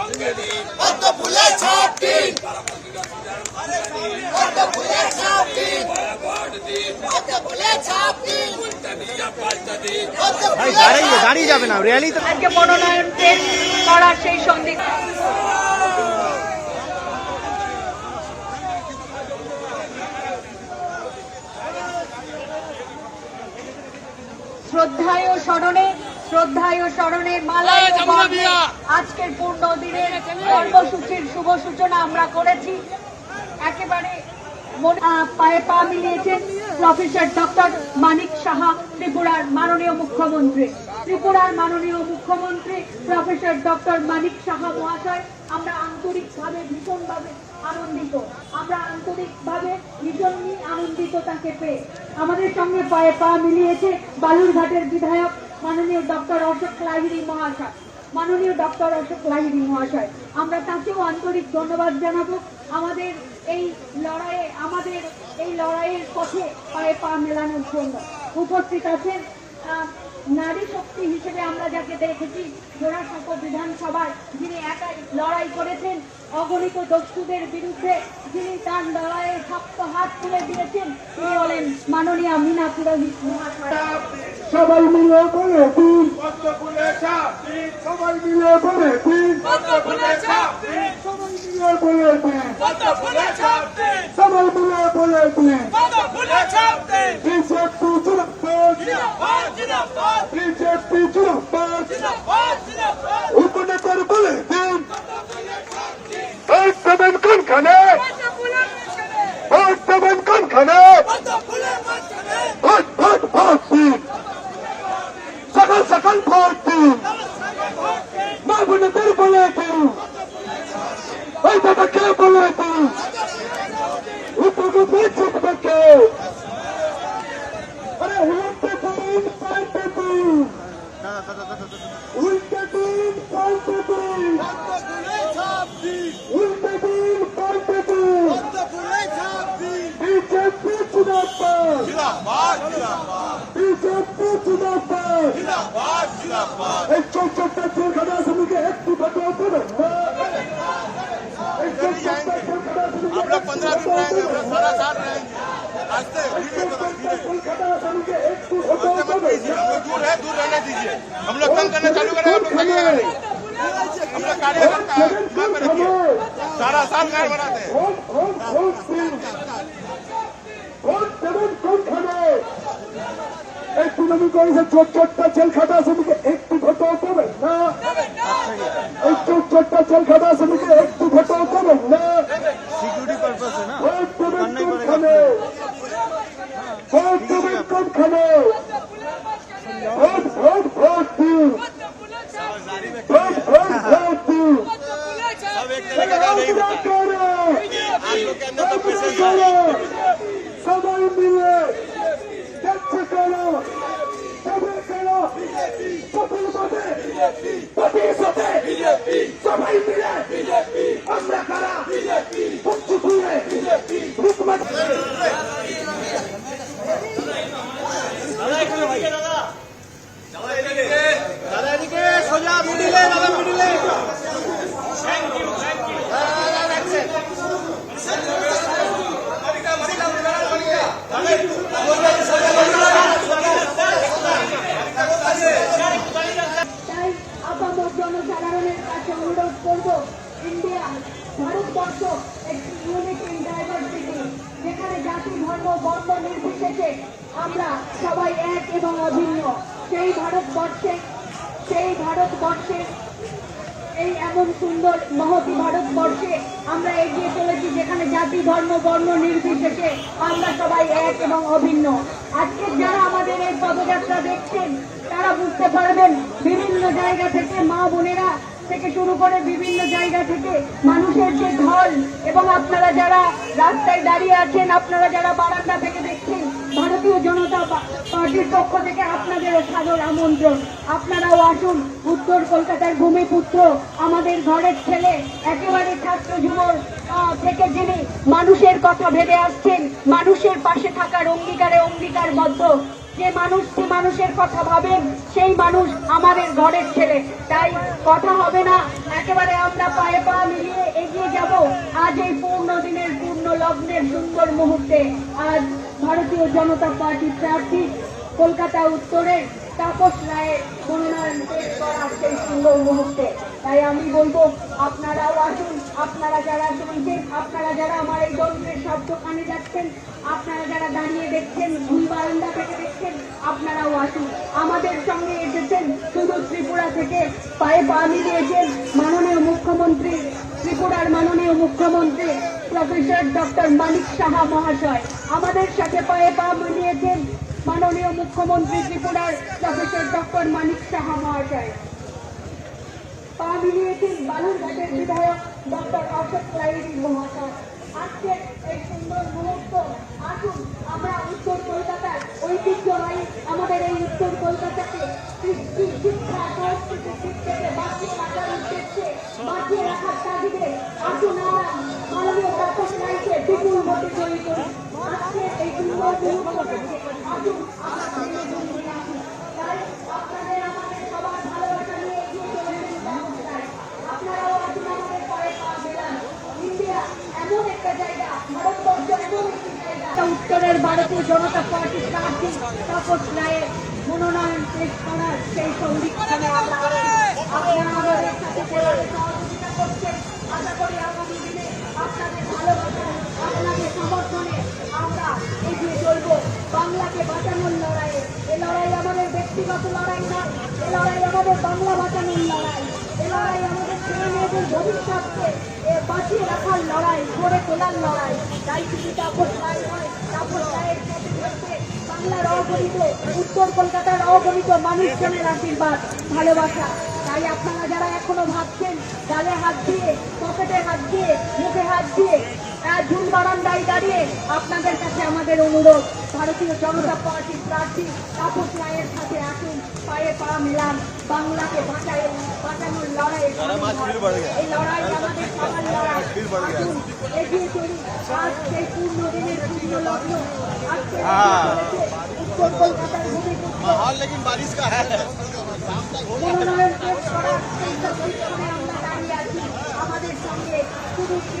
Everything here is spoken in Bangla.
সঙ্গে পদ্ম ফুলের ছাপ দিন পদ্ম ফুলের ছাপ দিন পদ্ম ফুলের ছাপ দিন উল্টা দিয়া পাল্টা দিন পদ্ম ভাই দাঁড়িয়ে দাঁড়িয়ে যাবে না র্যালি তো আজকে মনোনয়ন করার সেই সঙ্গে শ্রদ্ধায় ও স্মরণে শ্রদ্ধায় ও স্মরণের মালায় আজকের পূর্ণ দিনের কর্মসূচির শুভ সূচনা আমরা করেছি। একেবারে পায়ে পা মিলিয়েছেন প্রফেসর ডক্টর মানিক সাহা ত্রিপুরার মাননীয় মুখ্যমন্ত্রী। ত্রিপুরার মাননীয় মুখ্যমন্ত্রী প্রফেসর ডক্টর মানিক সাহা মহাশয় আমরা আন্তরিকভাবে ভীষণভাবে আনন্দিত। আমরা আন্তরিকভাবে ভীষণই আনন্দিত তাকে পেয়ে। আমাদের সঙ্গে পায়ে পা মিলিয়েছে বালুরঘাটের বিধায়ক মাননীয় ডক্টর অশোক লাহিড়ী মহাশয়, মাননীয় ডক্টর অশোক লাহিড়ী মহাশয়, আমরা তাকেও আন্তরিক ধন্যবাদ জানাব। আমাদের এই লড়াইয়ে, আমাদের এই লড়াইয়ের পথে পায়ে পা মেলানোর জন্য উপস্থিত আছেন নারী শক্তি হিসেবে আমরা যাকে দেখেছি, জোড়াসাঁকো বিধানসভায় যিনি একাই লড়াই করেছেন, অগণিত দস্যুদের বিরুদ্ধে যিনি তার লড়াইয়ে শক্ত হাত তুলে দিয়েছেন, তিনি হলেন মাননীয় মিনা পুরোহিত মহাশয়। সবাই মিলে বলে দিন। সবাই মিলে বলে দিন। সবাই মিলে বলে দিন সবাই মিলে বলে দিন। বিজেপি উপনেতার বলে দিন ভোট দেবেন কোনখানে ভোট দেবেন কোনখানে পদ্ম ফুলের মাঝখানে ভোট ভোট ভোট দিন সকাল সকাল ভোট দিন মা বোনেদের বলে দিন ওই দাদাকে বলে দিন উপকূপে জিতবে কে আরে উল্টে দিন, পাল্টে দিন। উল্টে দিন, পাল্টে দিন। উল্টে দিন, পাল্টে দিন। বিজেপি জিন্দাবাদ। বিজেপি জিন্দাবাদ। এই চৌচট্টা জেলখানা আসামিকে একটু रास्ते धीरे धीरे धीरे জেলখানা আসামিকে একটু ঘটনা मत দেবেন कीजिए हम लोग दूर है दूर रहने दीजिए हम लोग कल करना चालू करें हम लोग करिएगा नहीं हम लोग कार्यकर्ता है दिमाग में रखिए सारा साल घर बनाते हैं ভোট ভোট ভোট দিন ভোট দেবেন কোনখানে এই তৃণমূল কংগ্রেসের চৌচট্টা জেলখানা আসামিকে একটু ঘটনা দেবেন না এই চৌচট্টা জেলখানা আসামিকে একটু ঘটনা দেবেন সবাই মিলে যাচ্ছে কেন সবাই কেন সকল পথে পথের সাথে সবাই মিলে আমরা কারা পক্ষে ঘুরে রুকমান তাই আপামর জনসাধারণের কাছে অনুরোধ করব ইন্ডিয়া ভারতবর্ষ একটি ইউনিট ইন ডাইভার্সিটি যেখানে জাতি, ধর্ম, বর্ণ নির্বিশেষে আমরা সবাই এক এবং অভিন্ন। সেই ভারতবর্ষে সেই ভারতবর্ষে, এই এমন সুন্দর, মহতি ভারতবর্ষে আমরা এগিয়ে চলেছি, যেখানে জাতি, ধর্ম, বর্ণ নির্বিশেষে আমরা সবাই এক এবং অভিন্ন। আজকে যারা আমাদের এই পদযাত্রা দেখছেন, তারা বুঝতে পারবেন, বিভিন্ন জায়গা থেকে মা বোনেরা থেকে শুরু করে বিভিন্ন জায়গা থেকে মানুষের যে ঢল, এবং আপনারা যারা রাস্তায় দাঁড়িয়ে আছেন, আপনারা যারা বারান্দা থেকে দেখছেন, ভারতীয় জনতা পার্টির পক্ষ থেকে আপনাদেরও সাদর আমন্ত্রণ। আপনারাও আসুন, উত্তর কলকাতার ভূমিপুত্র, আমাদের ঘরের ছেলে, একেবারে ছাত্র যুবর থেকে যিনি মানুষের কথা ভেবে আসছেন, মানুষের পাশে থাকার অঙ্গীকারে অঙ্গীকারবদ্ধ যে মানুষ, যে মানুষের কথা ভাবেন, সেই মানুষ আমাদের ঘরের ছেলে। তাই কথা হবে না, একেবারে আমরা পায়ে পা মিলিয়ে এগিয়ে যাব আজ এই পূর্ণ দিনের পূর্ণ লগ্নের সুন্দর মুহূর্তে। আজ ভারতীয় জনতা পার্টি প্রার্থী কলকাতা উত্তরের তাপস রায়ের মনোনয়ন পেশ করার সেই সুন্দর মুহূর্তে। তাই আমি বলব, আপনারাও আসুন, আপনারা যারা শুনছেন আপনারা যারা আমার এই যন্ত্রের শব্দ কানে যাচ্ছেন, আপনারা যারা দাঁড়িয়ে দেখছেন ভুল বারান্দা থেকে দেখছেন, আপনারাও আসুন। আমাদের সঙ্গে এসেছেন শুধু ত্রিপুরা থেকে। পায়ে পা মিলিয়েছেন মাননীয় মুখ্যমন্ত্রী, ত্রিপুরার মাননীয় মুখ্যমন্ত্রী, প্রফেসর ডক্টর মানিক সাহা মহাশয়। আমাদের সাথে পায়ে পা মিলিয়েছেন মাননীয় মুখ্যমন্ত্রী, ত্রিপুরার প্রফেসর ডক্টর মানিক সাহা মহাশয়। পা মিলিয়েছেন বালুরঘাটের বিধায়ক ডক্টর অশোক লাইরি মহাশয়। আজকের এই সুন্দর মুহূর্ত, আসুন আমরা উত্তর কলকাতার ঐতিহ্যবাহী আমাদের এই উত্তর কলকাতাকে কৃষ্টি শিক্ষা, সংস্কৃতি দিক থেকে বাঁচিয়ে রাখার উদ্দেশ্যে, বাঁচিয়ে রাখার তাগিদে আসুন আমরা মাননীয় তাপস রায়কে বিপুল ভোটে জয়ী করি আজকে এই সুন্দর মুহূর্তটাকে আসুন আমরা সেই জন্য রাখি তাই আপনাদের আমাদের সবার ভালোবাসা নিয়ে এগিয়ে চলেছেন তাপস রায় আপনারাও আসুন আমাদের পরে পা মেলান ইন্ডিয়া এমন একটা জায়গা ভারতবর্ষ এমন একটি জায়গা উত্তরের ভারতীয় জনতা পার্টির প্রার্থী তাপস রায়ের মনোনয়ন পেশ করার সেই সন্ধিক্ষণে আমাদের করি বাংলাকে এ লড়াই ব্যক্তিগত লড়াই আমাদের বাংলা লড়াই। ভবিষ্যৎকে বাঁচিয়ে রাখার লড়াই, গড়ে তোলার লড়াই। তাই শুধু তাপস রায় বাংলার অগণিত উত্তর কলকাতার অগণিত মানুষজনের আশীর্বাদ, ভালোবাসা। তাই আপনারা যারা এখনও ভাবছেন, গালে হাত দিয়ে, পকেটে হাত দিয়ে, মুখে হাত দিয়ে ঝুল বারান্দায় দাঁড়িয়ে আপনাদের কাছে আমাদের অনুরোধ ভারতীয় জনতা পার্টির প্রার্থী ঠাকুর রায়ের সাথে আসুন পায়ে পা মেলান বাংলাকে বাঁচায় বাঁচানোর লড়াই এই লড়াই আমাদের সবার লড়াই আসুন এগিয়ে চলুন আজ সেই পূর্ণ দিনের পূর্ণ লগ্ন আজকে উত্তর কলকাতার ভূমি মাহল লেকিন বারিশ কা হ্যায় মনোনয়ন পেশ করার চেষ্টা